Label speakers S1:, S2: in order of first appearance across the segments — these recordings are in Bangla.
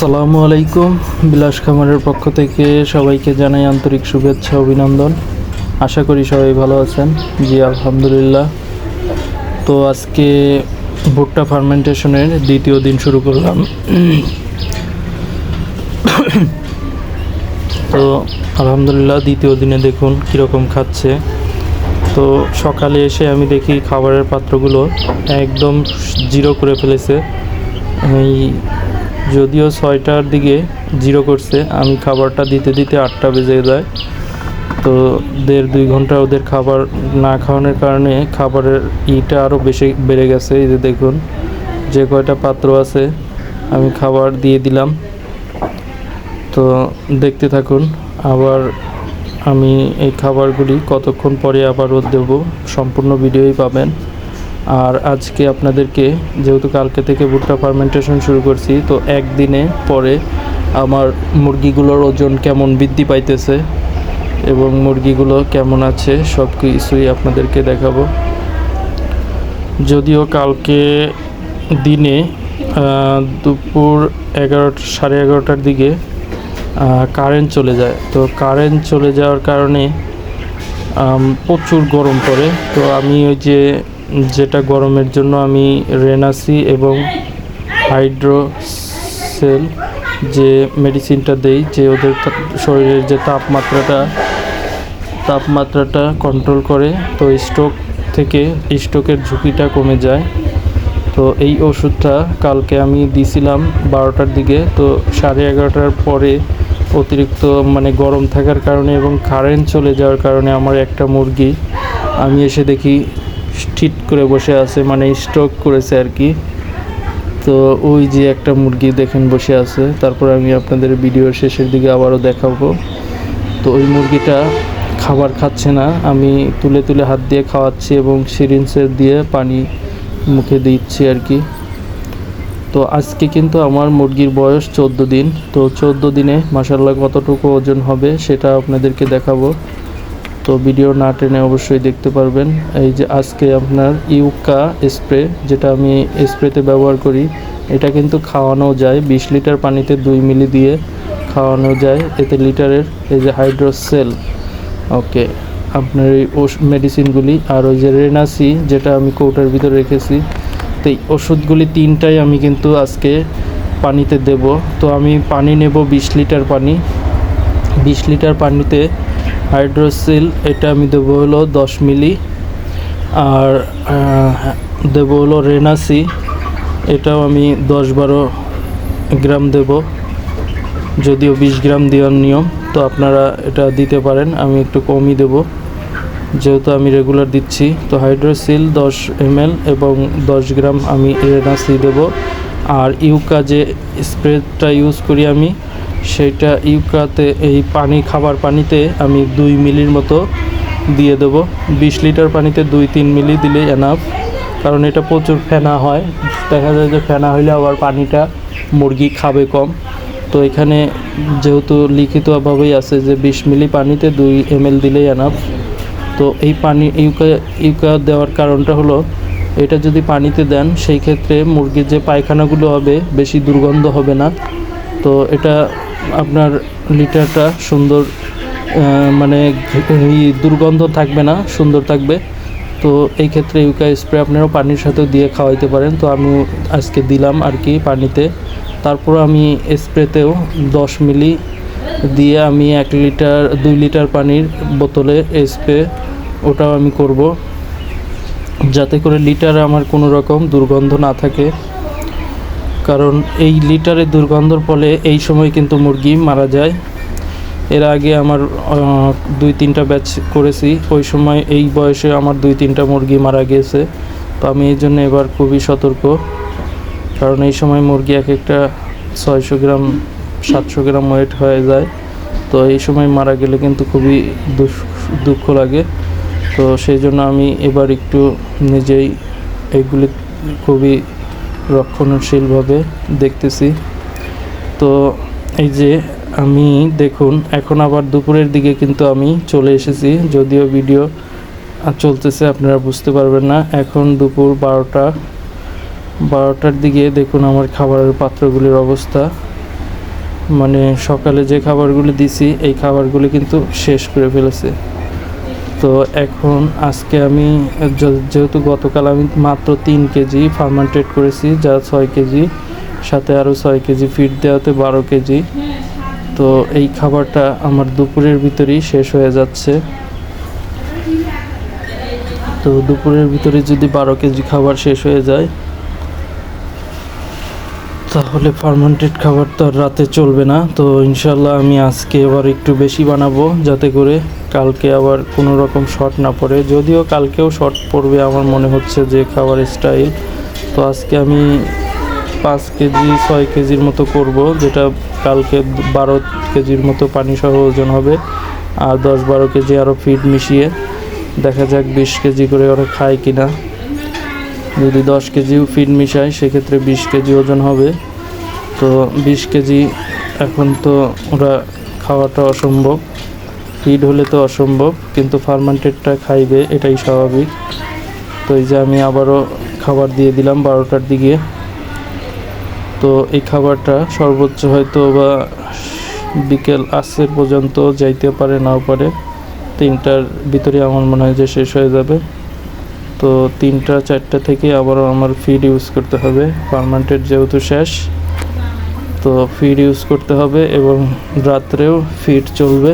S1: আসসালামু আলাইকুম। বিলাস খামারের পক্ষ থেকে সবাইকে জানাই আন্তরিক শুভেচ্ছা, অভিনন্দন। আশা করি সবাই ভালো আছেন। জি, আলহামদুলিল্লাহ। তো আজকে ভুট্টা ফার্মেন্টেশনের দ্বিতীয় দিন শুরু করলাম। তো আলহামদুলিল্লাহ, দ্বিতীয় দিনে দেখুন কীরকম খাচ্ছে। তো সকালে এসে আমি দেখি খাবারের পাত্রগুলো একদম জিরো করে ফেলেছে। এই যদিও ছয়টার দিকে জিরো করছে, আমি খাবারটা দিতে দিতে আটটা বেজে যায়। তো দেড় দুই ঘণ্টা ওদের খাবার না খাওয়ানোর কারণে খাবারের ইটা আরও বেশি বেড়ে গেছে, এই যে দেখুন। যে কয়টা পাত্র আছে, আমি খাবার দিয়ে দিলাম। তো দেখতে থাকুন, আবার আমি এই খাবারগুলি কতক্ষণ পরে আবারও দেবো, সম্পূর্ণ ভিডিওই পাবেন। আর আজকে আপনাদেরকে যেহেতু কালকে থেকে ভুট্টা ফার্মেন্টেশন শুরু করছি, তো একদিনে পরে আমার মুরগিগুলোর ওজন কেমন বৃদ্ধি পাইতেছে এবং মুরগিগুলো কেমন আছে সব কিছুই আপনাদেরকে দেখাবো। যদিও কালকে দিনে দুপুর এগারোটা সাড়ে এগারোটার দিকে কারেন্ট চলে যায়। তো কারেন্ট চলে যাওয়ার কারণে প্রচুর গরম পড়ে। তো আমি ওই যে যেটা গরমের জন্য আমি রেনাসি এবং হাইড্রোসেল যে মেডিসিনটা দেই, যে ওদের শরীরের যে তাপমাত্রাটা তাপমাত্রাটা কন্ট্রোল করে, তো স্ট্রোক থেকে স্ট্রোকের ঝুঁকিটা কমে যায়। তো এই ওষুধটা কালকে আমি দিছিলাম বারোটার দিকে, তো সাড়ে এগারোটার পরে অতিরিক্ত মানে গরম থাকার কারণে এবং কারেন্ট চলে যাওয়ার কারণে আমার একটা মুরগি, আমি এসে দেখি ঠিক করে বসে আছে মানে স্ট্রোক করেছে আর কি। তো ওই যে একটা মুরগি দেখেন বসে আছে, তারপর আমি আপনাদের ভিডিওর শেষের দিকে আবারও দেখাবো। তো ওই মুরগিটা খাবার খাচ্ছে না, আমি তুলে তুলে হাত দিয়ে খাওয়াচ্ছি এবং সিরিঞ্জের দিয়ে পানি মুখে দিচ্ছি আর কি। তো আজকে কিন্তু আমার মুরগির বয়স চোদ্দ দিন, তো চোদ্দ দিনে মাসাল্লাহ কতটুকু ওজন হবে সেটা আপনাদেরকে দেখাবো। তো ভিডিও না টেনে অবশ্যই দেখতে পারবেন। এই যে আজকে আপনার ইউকা স্প্রে, যেটা আমি স্প্রেতে ব্যবহার করি, এটা কিন্তু খাওয়ানো যায়। বিশ লিটার পানিতে দুই মিলি দিয়ে খাওয়ানো যায় এতে লিটারের। এই যে হাইড্রোসেল, ওকে, আপনার এই মেডিসিনগুলি। আর ওই যে রেনাসি, যেটা আমি কৌটার ভিতরে রেখেছি, তো এই ওষুধগুলি তিনটাই আমি কিন্তু আজকে পানিতে দেব। তো আমি পানি নেব বিশ লিটার পানি। বিশ লিটার পানিতে হাইড্রোসিল, এটা আমি দেবো হলো দশ মিলি। আর দেবো হলো রেনাসি, এটাও আমি দশ বারো গ্রাম দেব। যদিও বিশ গ্রাম দেওয়ার নিয়ম, তো আপনারা এটা দিতে পারেন, আমি একটু কমই দেব। যেহেতু আমি রেগুলার দিচ্ছি, তো হাইড্রোসিল দশ এমএল এবং দশ গ্রাম আমি রেনাসি দেব। আর ইউকা যে স্প্রেটা ইউজ করি আমি সেইটা ইউকাতে এই পানি, খাবার পানিতে আমি দুই মিলির মতো দিয়ে দেব। বিশ লিটার পানিতে দুই, তিন মিলি দিলে এনাফ কারণ এটা প্রচুর ফেনা হয়। দেখা যায় যে ফেনা হইলে আবার পানিটা মুরগি খাবে কম। তো এখানে যেহেতু লিখিতভাবেই আছে যে বিশ মিলি পানিতে দুই এম এল দিলেই এনাফ তো এই পানি ইউকা ইউকা দেওয়ার কারণটা হলো, এটা যদি পানিতে দেন, সেই ক্ষেত্রে মুরগির যে পায়খানাগুলো হবে, বেশি দুর্গন্ধ হবে না। তো এটা আপনার লিটারটা সুন্দর মানে দুর্গন্ধ থাকবে না, সুন্দর থাকবে। তো এই ক্ষেত্রে ইউকা স্প্রে আপনারাও পানির সাথেও দিয়ে খাওয়াইতে পারেন। তো আমি আজকে দিলাম আর কি পানিতে। তারপর আমি স্প্রেতেও দশ মিলি দিয়ে আমি এক লিটার, দুই লিটার পানির বোতলে স্প্রে ওটাও আমি করব। যাতে করে লিটারে আমার কোনো রকম দুর্গন্ধ না থাকে। কারণ এই লিটারে দুর্গন্ধর ফলে এই সময় কিন্তু মুরগি মারা যায়। এর আগে আমার দুই তিনটা ব্যাচ করেছি। ওই সময় এই বয়সে আমার দুই তিনটা মুরগি মারা গিয়েছে তো আমি এই জন্য এবার খুবই সতর্ক। কারণ এই সময় মুরগি এক একটা ছয়শো গ্রাম, সাতশো গ্রাম ওয়েট হয়ে যায়। তো এই সময় মারা গেলে কিন্তু খুবই দুঃখ লাগে। তো সেই জন্য আমি এবার একটু নিজেই এগুলি খুবই রক্ষণশীলভাবে দেখতেছি। তো এই যে আমি দেখুন, এখন আবার দুপুরের দিকে কিন্তু আমি চলে এসেছি। যদিও ভিডিও চলতেছে, আপনারা বুঝতে পারবেন না। এখন দুপুর বারোটা, বারোটার দিকে দেখুন আমার খাবারের পাত্রগুলির অবস্থা। মানে সকালে যে খাবারগুলি দিছি, এই খাবারগুলি কিন্তু শেষ করে ফেলেছে। তো এখন আজকে আমি যেহেতু গতকাল আমি মাত্র তিন কেজি ফার্মান্টেড করেছি, যা ছয় কেজি, সাথে আরও ছয় কেজি ফিড দেওয়াতে বারো কেজি। তো এই খাবারটা আমার দুপুরের ভিতরেই শেষ হয়ে যাচ্ছে। তো দুপুরের ভিতরে যদি বারো কেজি খাবার শেষ হয়ে যায় তাহলে ফার্মান্টেড খাবার তো রাতে চলবে না, তো ইনশাল্লাহ আমি আজকে এবার একটু বেশি বানাবো যাতে করে কালকে আবার কোনো রকম শর্ট না পড়ে। যদিও কালকেও শর্ট পড়বে আমার মনে হচ্ছে যে খাবার স্টাইল তো আজকে আমি পাঁচ কেজি, ছয় কেজির মতো করব, যেটা কালকে বারো কেজির মতো পানি সহ ওজন হবে, আর দশ বারো কেজি আরও ফিড মিশিয়ে দেখা যাক বিশ কেজি করে ওরা খায় কিনা। যদি দশ কেজিও ফিড মিশায়, সেক্ষেত্রে বিশ কেজি ওজন হবে। তো বিশ কেজি এখন তো ওরা খাওয়াটা অসম্ভব। ফিড হলে তো অসম্ভব, কিন্তু ফার্মান্টেডটা খাইবে, এটাই স্বাভাবিক। তো এই যে আমি আবারও খাবার দিয়ে দিলাম বারোটার দিকে। তো এই খাবারটা সর্বোচ্চ হয়তো বা বিকেল আসের পর্যন্ত যাইতে পারে, নাও পারে। তিনটার ভিতরে আমার মনে হয় যে শেষ হয়ে যাবে। তো তিনটা, চারটা থেকে আবারও আমার ফিড ইউজ করতে হবে। পারমানেন্টের যেহেতু শেষ, তো ফিড ইউজ করতে হবে এবং রাত্রেও ফিড চলবে।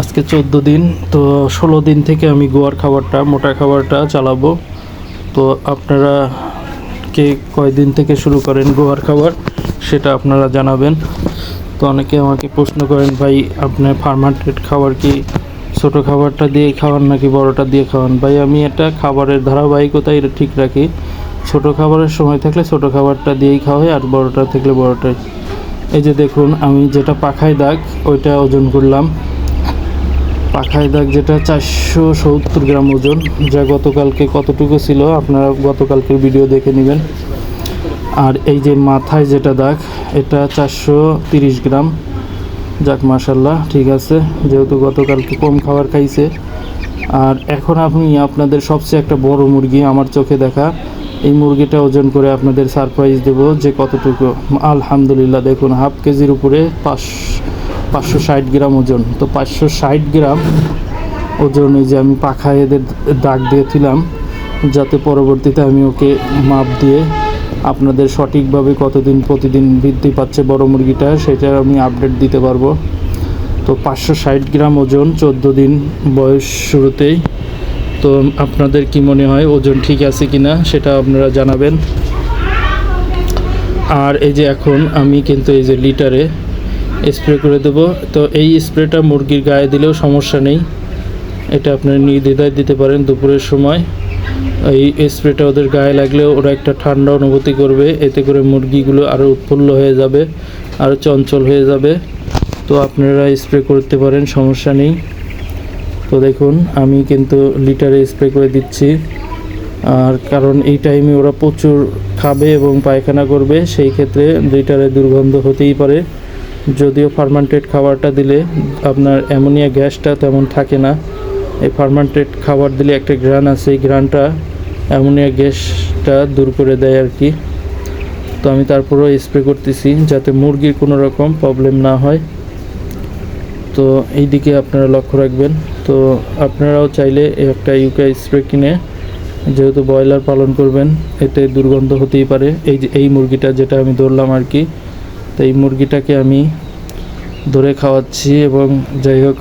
S1: আজকে চোদ্দ দিন, তো ষোলো দিন থেকে আমি গোয়ার খাবারটা, মোটা খাবারটা চালাবো। তো আপনারা কে কয়দিন থেকে শুরু করেন গোয়ার খাবার, সেটা আপনারা জানাবেন। তো অনেকে আমাকে প্রশ্ন করেন, ভাই, আপনার ফার্মান্টেড খাবার কি ছোটো খাবারটা দিয়ে খাওয়ান নাকি বড়টা দিয়ে খাওয়ান? ভাই, আমি এটা খাবারের ধারাবাহিকতাই ঠিক রাখি। ছোটো খাবারের সময় থাকলে ছোটো খাবারটা দিয়েই খাওয়াই আর বড়টা থাকলে বড়টাই। এই যে দেখুন, আমি যেটা পাখায় দাগ, ওইটা ওজন করলাম। পাখায় দাগ যেটা চারশো সত্তর গ্রাম ওজন, যা গতকালকে কতটুকু ছিল আপনারা গতকালকের ভিডিও দেখে নেবেন। আর এই যে মাথায় যেটা দাগ, এটা চারশো তিরিশ গ্রাম। যাক মাসাল্লাহ ঠিক আছে। যেহেতু গতকালকে কম খাবার খাইছে, আর এখন আমি আপনাদের সবচেয়ে একটা বড় মুরগি আমার চোখে দেখা। এই মুরগিটা ওজন করে আপনাদের সারপ্রাইজ দেব যে কতটুকু। আলহামদুলিল্লাহ, দেখুন হাফ কেজির উপরে পাঁচ পাঁচশো ষাট গ্রাম ওজন। তো পাঁচশো ষাট গ্রাম ওজন যে আমি পাখায় এদের দাগ দিয়েছিলাম, যাতে পরবর্তীতে আমি ওকে মাপ দিয়ে আপনাদের সঠিকভাবে কতদিন প্রতিদিন বৃদ্ধি পাচ্ছে বড় মুরগিটা, সেটা আমি আপডেট দিতে পারব। তো পাঁচশো ষাট গ্রাম ওজন, চোদ্দ দিন বয়স শুরুতেই। তো আপনাদের কি মনে হয়, ওজন ঠিক আছে কি না সেটা আপনারা জানাবেন। আর এই যে এখন আমি কিন্তু এই যে লিটারে স্প্রে করে দেব। তো এই স্প্রেটা মুরগির গায়ে দিলেও সমস্যা নেই। এটা আপনারা নির্দ্বিধায় দিতে পারেন দুপুরের সময়। এই স্প্রেটা ওদের গায়ে লাগলেও ওরা একটা ঠান্ডা অনুভূতি করবে, এতে করে মুরগিগুলো আরও উৎফুল্ল হয়ে যাবে আরও চঞ্চল হয়ে যাবে। তো আপনারা স্প্রে করতে পারেন, সমস্যা নেই। তো দেখুন, আমি কিন্তু লিটারে স্প্রে করে দিচ্ছি। আর কারণ এই টাইমে ওরা প্রচুর খাবে এবং পায়খানা করবে, সেই ক্ষেত্রে লিটারে দুর্গন্ধ হতেই পারে। যদিও ফার্মান্টেড খাবারটা দিলে আপনার অ্যামোনিয়া গ্যাসটা তেমন থাকে না। এই ফার্মান্টেড খাবার দিলে একটা গ্রান আছে, এই গ্রানটা অ্যামোনিয়া গ্যাসটা দূর করে দেয় আর কি। তো আমি তারপরেও স্প্রে করতেছি যাতে মুরগির কোনো রকম প্রবলেম না হয়। তো এই দিকে আপনারা লক্ষ্য রাখবেন। তো আপনারাও চাইলে একটা ইউকে স্প্রে কিনে, যেহেতু ব্রয়লার পালন করবেন, এতে দুর্গন্ধ হতেই পারে। এই যে, এই মুরগিটা যেটা আমি ধরলাম আর কি, তো এই মুরগিটাকে আমি ধরে খাওয়াচ্ছি এবং যাই হোক,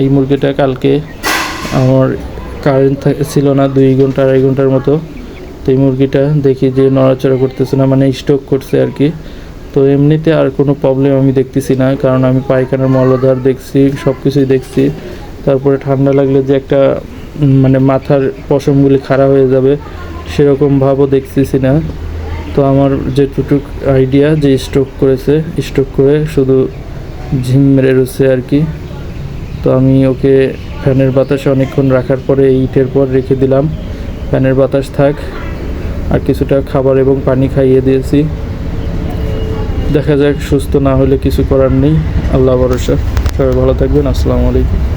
S1: এই মুরগিটা কালকে আমার কারেন্ট ছিল না দুই ঘণ্টা, আড়াই ঘণ্টার মতো। তো এই মুরগিটা দেখি যে নড়াচড়া করতেছে না মানে স্ট্রোক করছে আর কি। তো এমনিতে আর কোনো প্রবলেম আমি দেখতেছি না, কারণ আমি পায়খানার মলদার দেখছি সব কিছুই দেখছি। তারপরে ঠান্ডা লাগলে যে একটা মানে মাথার পশমগুলি খাড়া হয়ে যাবে, সেরকম ভাবও দেখতেছি না। তো আমার যেটুকুক আইডিয়া যে স্ট্রোক করেছে স্ট্রোক করে শুধু ঝিম মেরে রয়েছে আর কি। তো আমি ওকে ফ্যানের বাতাসে অনেকক্ষণ রাখার পরে এই ইটের পর রেখে দিলাম। ফ্যানের বাতাস থাক, আর কিছুটা খাবার এবং পানি খাইয়ে দিয়েছি। দেখা যাক, সুস্থ না হলে কিছু করার নেই। আল্লাহ ভরসা। সবাই ভালো থাকবেন। আসসালামু আলাইকুম।